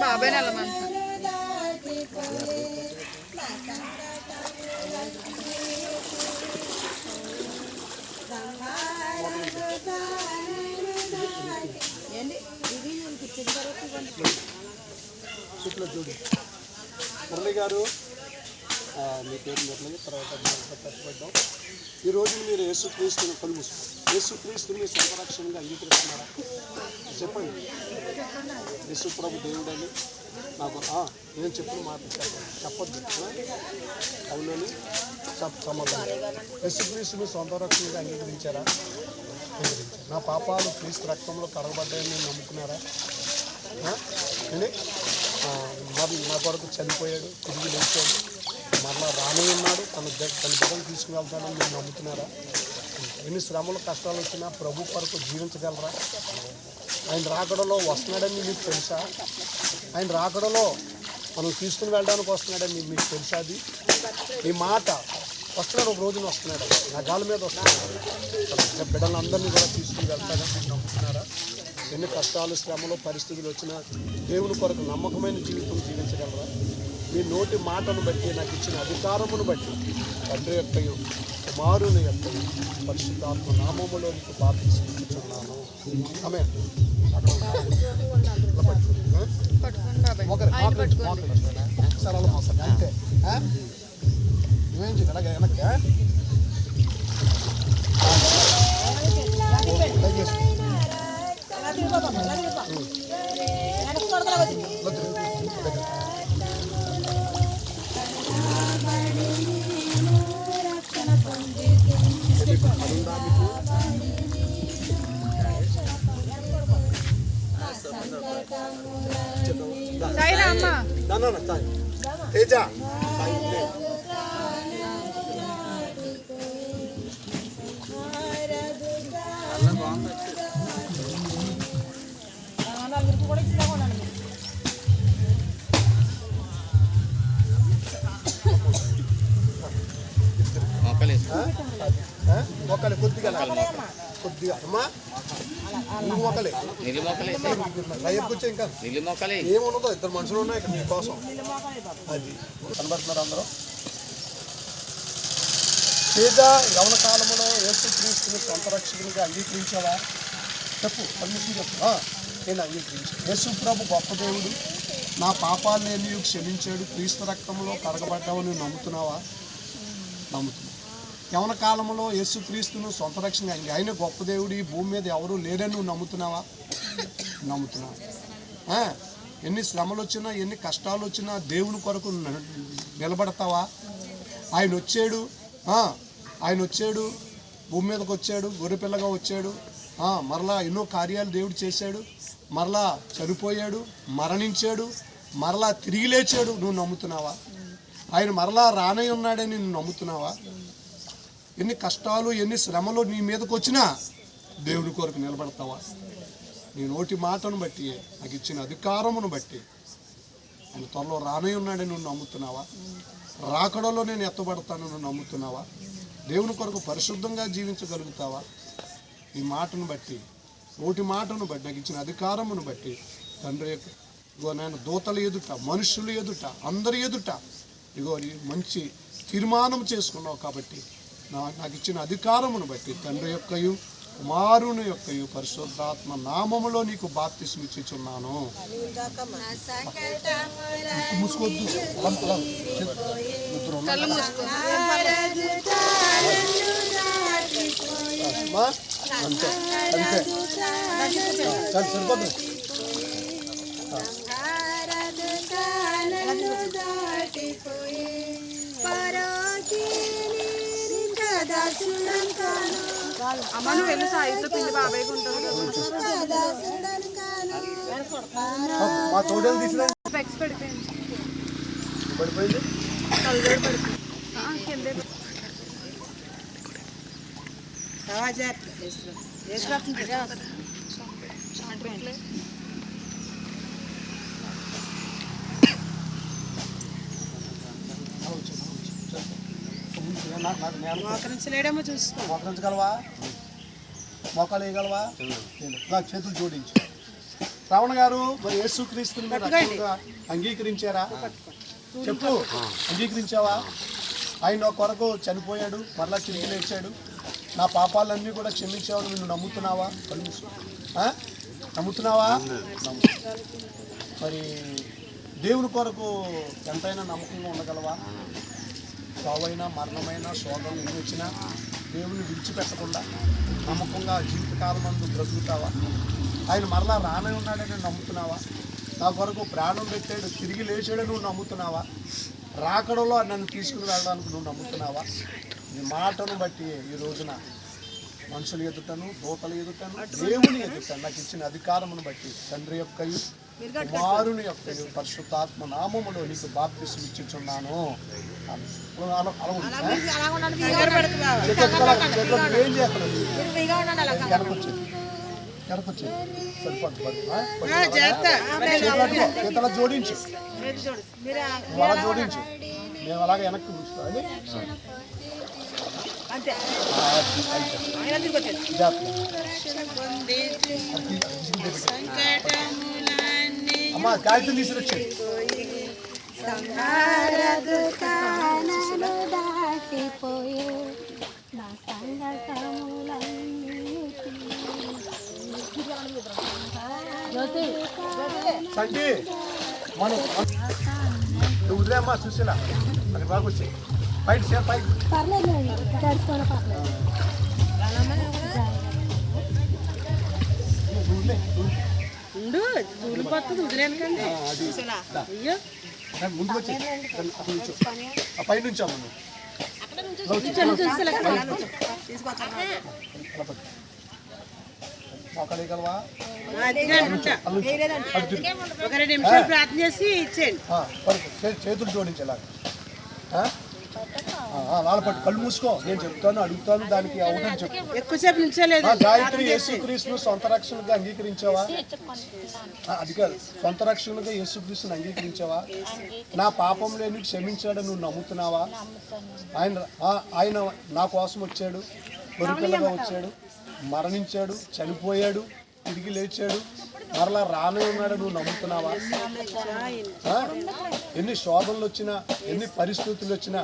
బాబాయ్ బాబాయ్ని వెళ్ళమంటున్నాను ఇట్లా చూడు. మురళి గారు మీ పేరు మురళి తర్వాత పట్టుబడ్డాం ఈరోజు మీరు యేసు క్రీస్తుని మూసుకో యేసుక్రీస్తుని మీ అంగీకరిస్తున్నారా? చెప్పండి. యేసు ప్రభు దేవుడని నాకు నేను చెప్పిన మాట చెప్పద్దు. అవునని సమాధానం. యేసుక్రీస్తుని సొంతరక్షణగా అంగీకరించారా? నా పాపాలు క్రీస్తు రక్తంలో కడగబడ్డాయని నేను నమ్ముకున్నారా? మరి నా కొరకు చనిపోయాడు తిరిగి లేచాడు మరలా రానే ఉన్నాడు తన తన బిడ్డను తీసుకువెళ్తాడని మీరు నమ్ముతున్నారా ఎన్ని శ్రమలు కష్టాలు వచ్చినా ప్రభు కొరకు జీవించగలరా? ఆయన రాకడలో వస్తున్నాడని మీకు తెలుసా? ఆయన రాకడలో మనం తీసుకుని వెళ్ళడానికి వస్తున్నాడని మీకు- తెలుసా అది? ఈ మాట వస్తున్నాడు ఒక రోజున వస్తున్నాడు. నా గాలి మీద వస్తున్నాడు. బిడ్డలందరినీ కూడా తీసుకుని వెళ్తాడని మీరు నమ్ముతున్నారా? ఎన్ని కష్టాలు శ్రమలు పరిస్థితులు వచ్చినా దేవుని కొరకు నమ్మకమైన జీవితం జీవించగలరా? మీ నోటి మాటను బట్టి నాకు ఇచ్చిన అధికారమును బట్టి తండ్రి యొక్కయు కుమారుని యొక్క పరిశుద్ధాత్మ నామములోనికి బాధిస్తున్నాను ఆమె పట్టుకోండి బాబాయ్ ఒకరు ఆయన మోకరించి పట్టుకోండి మోకరించి సరళ మోసండి అంతే ఆ? నువ్వేం చేయాలి అలాగే వెనక్కి ఆ? దయచేసి. వద్దు, దగ్గర. నా, నా, నా, తాయి. తేజ తాయి, లే. ఆ? ఆ? మొక్కలు కొద్దిగా లాగు. కొద్దిగా అమ్మా నువ్వు ఇంకా. ఏమున్నదో ఇద్దరు మనుషులు ఉన్నాయి ఇక్కడ మీకోసం. అది. కనబడుతున్నారు అందరూ? తేజ యవన కాలంలో యేసుక్రీస్తుని సొంత రక్షకునిగా అంగీకరించావా? చెప్పు పర్మిషన్ చెప్పు. నేను అంగీకరించాను యేసు ప్రభు గొప్ప దేవుడు. నా పాపాలు నేను క్షమించాడు. క్రీస్తు రక్తంలో కడగబడ్డావని నమ్ముతున్నావా? నమ్ముతున్నా. యవన కాలంలో యేసుక్రీస్తును సొంత రక్షణ ఆయన గొప్ప దేవుడు ఈ భూమి మీద ఎవరు లేరని నువ్వు నమ్ముతున్నావా? నమ్ముతున్నావు. ఎన్ని శ్రమలు వచ్చినా ఎన్ని కష్టాలు వచ్చినా దేవుని కొరకు నిలబడతావా? ఆయన వచ్చాడు. ఆయన వచ్చాడు. భూమి మీదకి వచ్చాడు. గొర్రెపిల్లగా వచ్చాడు. మరలా ఎన్నో కార్యాలు దేవుడు చేశాడు. మరలా చనిపోయాడు. మరణించాడు. మరలా తిరిగి లేచాడు. నువ్వు నమ్ముతున్నావా? ఆయన మరలా రానై ఉన్నాడని నువ్వు నమ్ముతున్నావా? ఎన్ని కష్టాలు ఎన్ని శ్రమలు నీ మీదకు వచ్చినా దేవుడి కొరకు నిలబడతావా? నీ నోటి మాటను బట్టి నాకు ఇచ్చిన అధికారమును బట్టి ఆయన త్వరలో రానే ఉన్నాడని నువ్వు నమ్ముతున్నావా? రాకడలో నేను ఎత్తబడతాను నువ్వు నమ్ముతున్నావా? దేవుని కొరకు పరిశుద్ధంగా జీవించగలుగుతావా? ఈ మాటను బట్టి నోటి మాటను బట్టి నాకు ఇచ్చిన అధికారమును బట్టి తండ్రి ఇగో నేను దూతల ఎదుట మనుషుల ఎదుట అందరి ఎదుట ఇగో మంచి తీర్మానం చేసుకున్నావు కాబట్టి నాకు ఇచ్చిన అధికారమును బట్టి తండ్రి యొక్కయు కుమారుని యొక్కయు పరిశుద్ధాత్మ నామములో నీకు బాప్తిస్మ ఇచ్చుచున్నాను. మూసుకోవద్దు. అలా, అలా. ఇద్దరు ఉన్నారు. కళ్ళు మూసుకో. అమ్మా, అంతే. సరిపోతుంది. అమ్మ నువ్వు వెళ్ళి సాయితో పిండి తీసుకురండి స్పెక్స్ పడిపోయింది. పడిపోయింది. కళ్ళజోడు పడిపోయింది. ఆ, కిందే పడి- నాకు నాకు నేను మోకరించలేడేమో చూసుకో. మోకరించగలవా? మోకాలు వేయగలవా నాకు చేతులు జోడించు. రావణ గారు మరి యేసుక్రీస్తుని మీరు అంగీకరించారా? చెప్పు. అంగీకరించావా? ఆయన నా కొరకు చనిపోయాడు మరలా తిరిగి లేచాడు. నా పాపాలన్నీ కూడా క్షమించావని నువ్వు నమ్ముతున్నావా? నమ్ముతున్నావా? నమ్ము. మరి దేవుని కొరకు ఎంతైనా నమ్మకంగా ఉండగలవా? చావైనా మరణమైనా శోకం ఎన్ని వచ్చినా దేవుని విడిచిపెట్టకుండా నమ్మకంగా జీవితకాలం అందు బ్రతుకుతావా? ఆయన మరలా రానే ఉన్నాడని నమ్ముతున్నావా? నా కొరకు ప్రాణం పెట్టాడు తిరిగి లేచాడని నువ్వు నమ్ముతున్నావా? రాకడలో నన్ను తీసుకుని వెళ్ళడానికి నువ్వు నమ్ముతున్నావా? ఈ మాటను బట్టి ఈ రోజున మనుషులు ఎదుటను దూతలు ఎదుటను దేవుని ఎదుట నాకు ఇచ్చిన అధికారమును బట్టి తండ్రి యొక్క కుమారుని యొక్క పరిశుద్ధాత్మ నామములో నీకు బాప్తిసం ఇచ్చుచున్నాను. ఏం అట్టుకో. చేతులు అలా జోడించు. మేము అలాగే వెనక్కి అంతే. అమ్మా కాగితం తీసుకొచ్చేది సంహారదుకానలు దాటిపోయే నా సంగతములన్నీ మనం వదిలేమ్మా చూసిలా. అది బాగా వచ్చాయి బయట సేపు పైకి పర్లేదు తడుచుకోవడం పర్లేదు వదిలేనుకండి. అయ్యో. వచ్చి. నుంచో ఆ పై అమ్మ. ఒక రెండు నిమిషాలు ప్రార్థన చేసి ఇచ్చేయండి. చేతులు జోడించేలాగా. ఆ? ఆ, ఆ, వాళ్ళ పట్టు కళ్ళు మూసుకో. నేను చెప్తాను అడుగుతాను దానికి అవునని చెప్పు ఎక్కువసేపు నిల్చోలేదు. ఆ, గాయత్రి యేసుక్రీస్తును సొంత రక్షణగా అంగీకరించావా? అది కాదు. సొంత రక్షణగా యేసుక్రీస్తుని అంగీకరించావా? నా పాపం లేని క్షమించాడు నువ్వు నమ్ముతున్నావా? ఆయన ఆ, ఆయన నా కోసం వచ్చాడు. కొరిపిల్లగా వచ్చాడు. మరణించాడు. చనిపోయాడు. తిరిగి లేచాడు. మరలా రానే ఉన్నాడు నువ్వు నమ్ముతున్నావా? ఎన్ని శోధనలు వచ్చినా ఎన్ని పరిస్థితులు వచ్చినా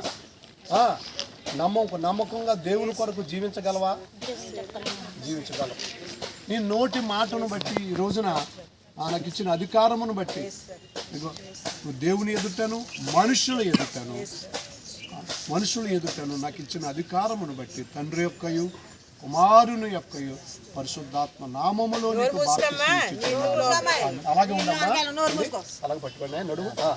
నమ్మకం నమ్మకంగా దేవుని కొరకు జీవించగలవా? జీవించగలవు నీ నోటి మాటను బట్టి ఈ రోజున ఆ నాకు ఇచ్చిన అధికారమును బట్టి నువ్వు దేవుని ఎదుటను మనుషుల ఎదుటను మనుషులు ఎదుటను నాకు ఇచ్చిన అధికారమును బట్టి తండ్రి యొక్కయు కుమారుని యొక్కయు పరిశుద్ధాత్మ నామములో నీకు. అలాగే ఉండమ్మా అలాగే పట్టుకోండి. నడుము. ఆ,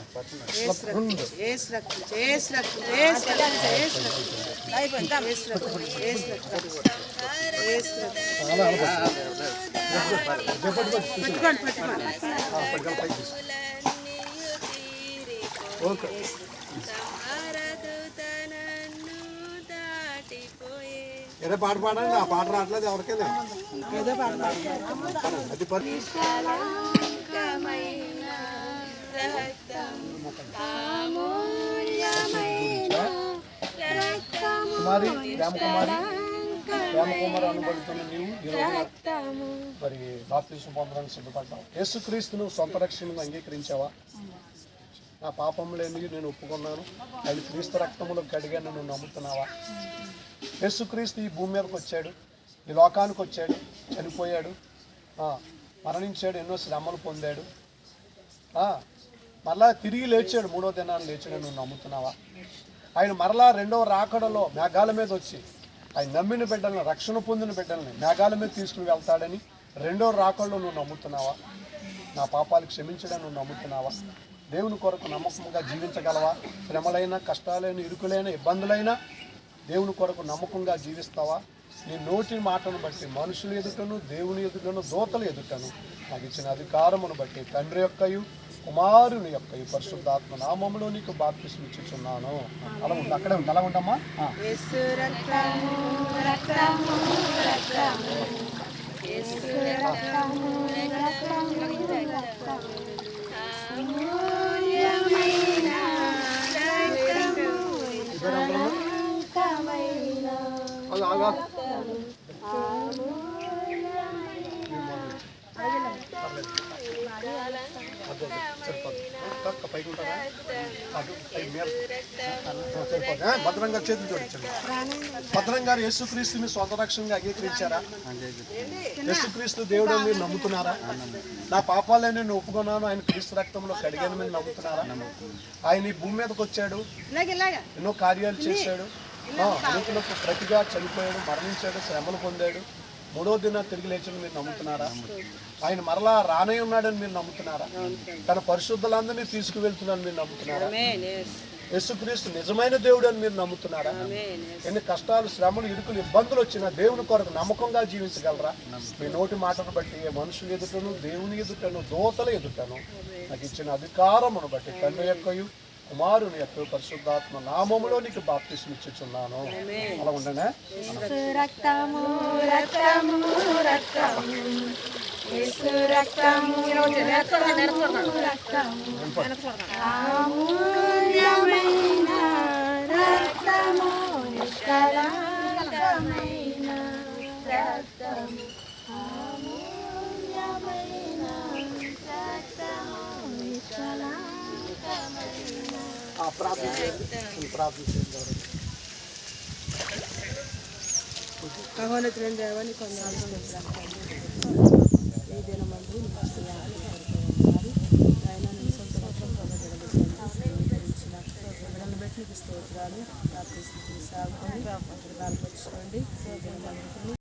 ఏదో పాట పాడండి ఆ పాట రావట్లేదు ఎవరికైనా. ఏదో పాట అది పరి కుమారి రామకుమారి రామకుమారి అనబడుతున్న నీవు మరి బాప్తీసం పొందడానికి సిద్ధపడ్డావు. యేసుక్రీస్తును సొంత రక్షణను అంగీకరించావా? నా పాపం లేని నేను ఒప్పుకున్నాను? ఆయన క్రీస్తు రక్తములో కడిగా నువ్వు నమ్ముతున్నావా? యేసుక్రీస్తు ఈ భూమి మీదకి వచ్చాడు ఈ లోకానికి వచ్చాడు చనిపోయాడు మరణించాడు ఎన్నో శ్రమలు పొందాడు. ఆ, మరలా తిరిగి లేచాడు మూడో దినాన్ని లేచాడు నువ్వు నమ్ముతున్నావా? ఆయన మరలా రెండవ రాకడలో మేఘాల మీద వచ్చి ఆయన నమ్మిన బిడ్డలను రక్షణ పొందిన బిడ్డల్ని మేఘాల మీద తీసుకుని వెళ్తాడని రెండో రాకడలో నువ్వు నమ్ముతున్నావా? నా పాపాలు క్షమించడం నువ్వు నమ్ముతున్నావా? దేవుని కొరకు నమ్మకంగా జీవించగలవా? శ్రమలైన కష్టాలైన ఇరుకులైన ఇబ్బందులైనా దేవుని కొరకు నమ్మకంగా జీవిస్తావా? నీ నోటి మాటను బట్టి మనుషులు ఎదుటను దేవుని ఎదుటను దోతలు ఎదుటను నాకు ఇచ్చిన అధికారమును బట్టి తండ్రి యొక్కయు కుమారుని యొక్క ఈ పరిశుద్ధాత్మ నామంలో నీకు బాప్తిసం ఇచ్చుచున్నాను. అలా ఉంది అక్కడే ఉంది అలా ఉండమ్మా రక్తము రక్తము రక్తము యేసు రక్తము రక్తము రక్తము అమూల్యమైన రక్తము అనంతమైన ఆగు, ఆగు, ఆగు. అమూల్యమైన సరిపోదు ఒక్క పైకి ఉంటారా అటు పైకి మీద భద్రంగా చేతులు జోడించండి. భద్రం గారు యేసుక్రీస్తుని సొంత రక్షణగా అంగీకరించారా? యేసుక్రీస్తు దేవుడు మీరు నమ్ముతున్నారా? నా పాపాలే నేను ఒప్పుకున్నాను. ఆయన క్రీస్తు రక్తంలో కడిగాను మీరు నమ్ముతున్నారా? ఆయన ఈ భూమి మీదకి వచ్చాడు. ఎన్నో కార్యాలు చేశాడు. ప్రతిగా చనిపోయాడు మరణించాడు శ్రమలు పొందాడు. మూడో దిన తిరిగి లేచని మీరు నమ్ముతున్నారా? ఆయన మరలా రానే ఉన్నాడని మీరు నమ్ముతున్నారా? తన పరిశుద్ధులందరినీ తీసుకువెళ్తున్నాడని మీరు నమ్ముతున్నారా? యేసుక్రీస్తు నిజమైన దేవుడు అని మీరు నమ్ముతున్నారా? ఎన్ని కష్టాలు శ్రమలు ఇరుకులు ఇబ్బందులు వచ్చినా దేవుని కొరకు నమ్మకంగా జీవించగలరా? మీ నోటి మాటను బట్టి ఏ మనుషులు ఎదుటను దేవుని ఎదుటను దోతల ఎదుటను నాకు ఇచ్చిన అధికారమును బట్టి తండ్రి యొక్కయు కుమారుని యొక్క పరిశుద్ధాత్మ నామములో నీకు బాప్తిస్మ ఇచ్చుచున్నాను. అలా ఉండనే రక్తము రక్తము రక్తము. ప్రార్థన చేయండి. ప్రార్థన దేవాన్ని కొందరు ఈ దినమందు ఆయన సొంత స్తోత్రాలు ప్రార్థిస్తుంది సాగుకొని బలపరచుకోండి